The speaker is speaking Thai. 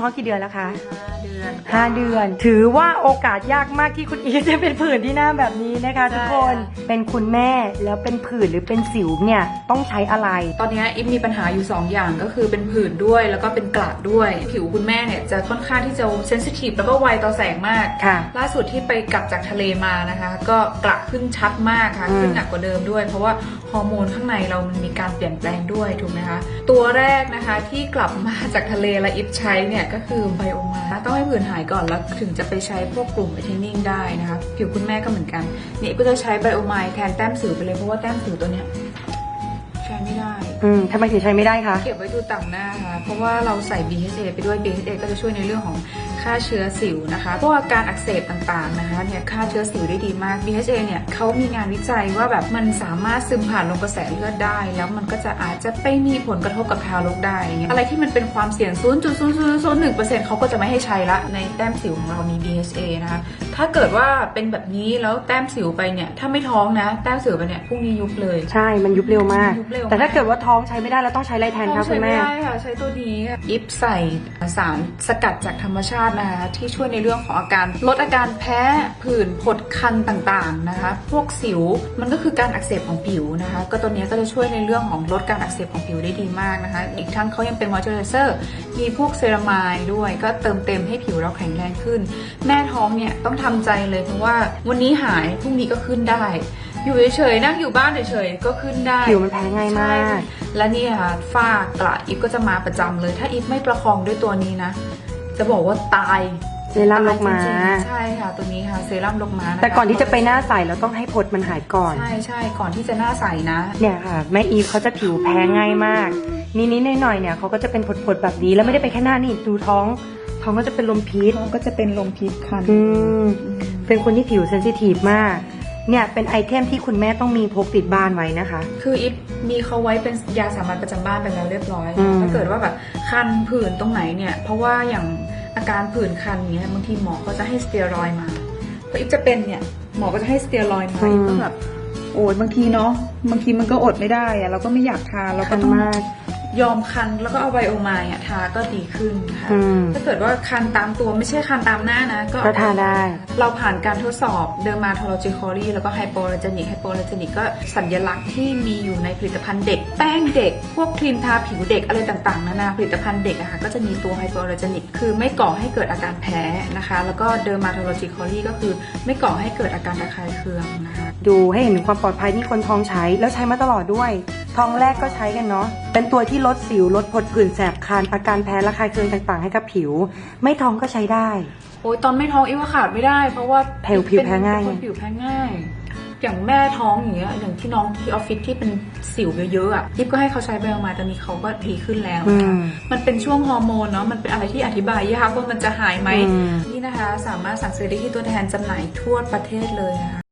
ท้องกี่เดือนแล้วคะห้าเดือนห้าเดือน ถือว่าโอกาสยากมากที่คุณอีฟจะเป็นผื่นที่หน้าแบบนี้นะคะใช่ทุกคนเป็นคุณแม่แล้วเป็นผื่นหรือเป็นสิวเนี่ยต้องใช้อะไร ตอนนี้อิฟมีปัญหาอยู่ 2 อย่างก็คือเป็นผื่นด้วยแล้วก็เป็นกระด้วย ผิวคุณแม่เนี่ยจะค่อนข้างที่จะเซนซิทีฟแล้วก็ไวต่อแสงมากค่ะ ล่าสุดที่ไปกลับจากทะเลมานะคะ ก็กระขึ้นชัดมากค่ะอืมขึ้นหนักกว่าเดิมด้วย เพราะว่าฮอร์โมนข้างในเรามันมีการเปลี่ยนแปลงด้วยถูกไหมคะตัวแรกนะคะที่กลับมาจากทะเลและอิฟใช้เนี่ยก็คือไบโอมาต้องให้ผื่นหายก่อนแล้วถึงจะไปใช้พวกกลุ่มไวท์เทนนิ่งได้นะคะผิวคุณแม่ก็เหมือนกันเนี่ยอิฟก็จะใช้ไบโอมาแทนแต้มสิวไปเลยเพราะว่าแต้มสิวตัวเนี้ยใช้ไม่ได้อืมทำไมถึงใช้ไม่ได้คะเก็บไว้ดูต่างหน้าค่ะเพราะว่าเราใส่ BHA ไปด้วย BHA ก็จะช่วยในเรื่องของ ฆ่าเชื้อสิวนะคะพวกอาการอักเสบต่างๆนะคะเนี่ยฆ่าเชื้อสิวได้ดีมาก BHA เนี่ยเขามีงานวิจัยว่าแบบมันสามารถซึมผ่านลงกระแสเลือดได้ แล้วมันก็จะอาจจะไปมีผลกระทบกับทารกได้อย่างเงี้ยอะไรที่มันเป็นความเสี่ยง 0.0001%เขาก็จะไม่ให้ใช้ละในแต้มสิวของเรามี BHA นะคะถ้าเกิดว่าเป็นแบบนี้แล้วแต้มสิวไปเนี่ยถ้าไม่ท้องนะ แต้มสิวไปเนี่ยพรุ่งนี้ยุบเลย ใช่มันยุบเร็วมากยุบเร็วมากแต่ถ้าเกิดว่าท้องใช้ไม่ได้แล้วต้องใช้อะไรแทนคะใช้คุณไม่แม่ได้ค่ะใช้ตัวนี้อิฟใส่สารสกัดจากธรรมชาตินะคะที่ช่วยในเรื่องของอาการลดอาการแพ้ผื่นผดคันต่างๆนะคะ พวกสิวมันก็คือการอักเสบของผิวนะคะ ก็ตัวนี้ก็จะช่วยในเรื่องของลดการอักเสบของผิวได้ดีมากนะคะ อีกทั้งเขายังเป็นมอยเจอร์ไรเซอร์มีพวกเซรามายด้วย ก็เติมเต็มให้ผิวเราแข็งแรงขึ้น แม่ท้องเนี่ยต้องทำใจเลยเพราะว่าวันนี้หายพรุ่งนี้ก็ขึ้นได้อยู่เฉยๆนั่งอยู่บ้านเฉยๆก็ขึ้นได้ผิวมันแพ้ง่ายมากใช่และนี่ค่ะฝ้ากระอิฟก็จะมาประจำเลย ถ้าอิฟไม่ประคองด้วยตัวนี้นะ จะบอกว่าตายเซรั่มลกมาตยจริงๆใช่ค่ะ ตัวนี้ค่ะเซรั่มลกมาะคะแต่ก่อนที่จะไปหน้าใสเราต้องให้ผดมันหายก่อน ใช่ใช่ก่อนที่จะหน้าใสนะ เนี่ยค่ะ แม่อีฟเขาจะผิวแพ้ง่ายมาก นิดๆหน่อยๆเนี่ยเขาก็จะเป็นผดๆแบบนี้แล้วไม่ได้ไปแค่หน้านี่ดูท้องท้องก็จะเป็นลมพิษ น้องก็จะเป็นลมพิษคันอืมเป็นคนที่ผิวเซนซิทีฟมาก เนี่ยเป็นไอเทมที่คุณแม่ต้องมีพกติดบ้านไว้นะคะ คืออิฟมีเขาไว้เป็นยาสามัญประจำบ้านไปแล้วเรียบร้อย อืม ถ้าเกิดว่าแบบคันผื่นตรงไหนเนี่ย เพราะว่าอย่างอาการผื่นคันเนี้ยบางทีหมอก็จะให้สเตียรอยด์มาพออิฟจะเป็นเนี่ยหมอก็จะให้สเตียรอยด์มาอิฟก็แบบโอ้ยบางทีเนาะ บางทีมันก็อดไม่ได้อะเราก็ไม่อยากทานเราก็คันต้อง มาก ยอมคันแล้วก็เอาไบโอไมล์อะทาก็ดีขึ้นค่ะอืมถ้าเกิดว่าคันตามตัวไม่ใช่คันตามหน้านะ ก็ก็ทาได้ เราผ่านการทดสอบเดอร์มาโทโลจิคอรีแล้วก็ไฮโป a ล g นิกไฮโป a ล g นิกก็สัญลักษณ์ที่มีอยู่ในผลิตภัณฑ์เด็ก แป้งเด็ก พวกครีมทาผิวเด็กอะไรต่างๆนานาผลิตภัณฑ์เด็กอะค่ะก็จะมีตัวไฮโป a ล g นิกคือไม่ก่อให้เกิดอาการแพ้นะคะ แล้วก็เดอร์มาโทโลจิคอรีก็คือไม่ก่อให้เกิดอาการระคายเคืองนะคะ ดูให้เห็นถึงความปลอดภัยที่คนท้องใช้แล้วใช้มาตลอดด้วยท้องแรกก็ใช้กันเนาะ เป็นตัวที่ลดสิวลดผดผื่นแสบคันอาการแพ้ระคายเคืองต่างๆ ให้กับผิว ไม่ท้องก็ใช้ได้ โอ้ยตอนไม่ท้องอีว่าขาดไม่ได้ เพราะว่าผิวผิวแพ้ง่าย เป็นคนผิวแพ้ง่าย อย่างแม่ท้องอย่างเงี้ยอย่างที่น้องที่ออฟฟิศที่เป็นสิวเยอะๆอะยิบก็ให้เขาใช้ไบโอมาตอนนี้เขาก็ดีขึ้นแล้วอืนะคะมมันเป็นช่วงฮอร์โมนเนาะมันเป็นอะไรที่อธิบายยากว่ามันจะหายไหมอืมนี่นะคะ สามารถสั่งซื้อได้ที่ตัวแทนจำหน่ายทั่วประเทศเลยนะคะ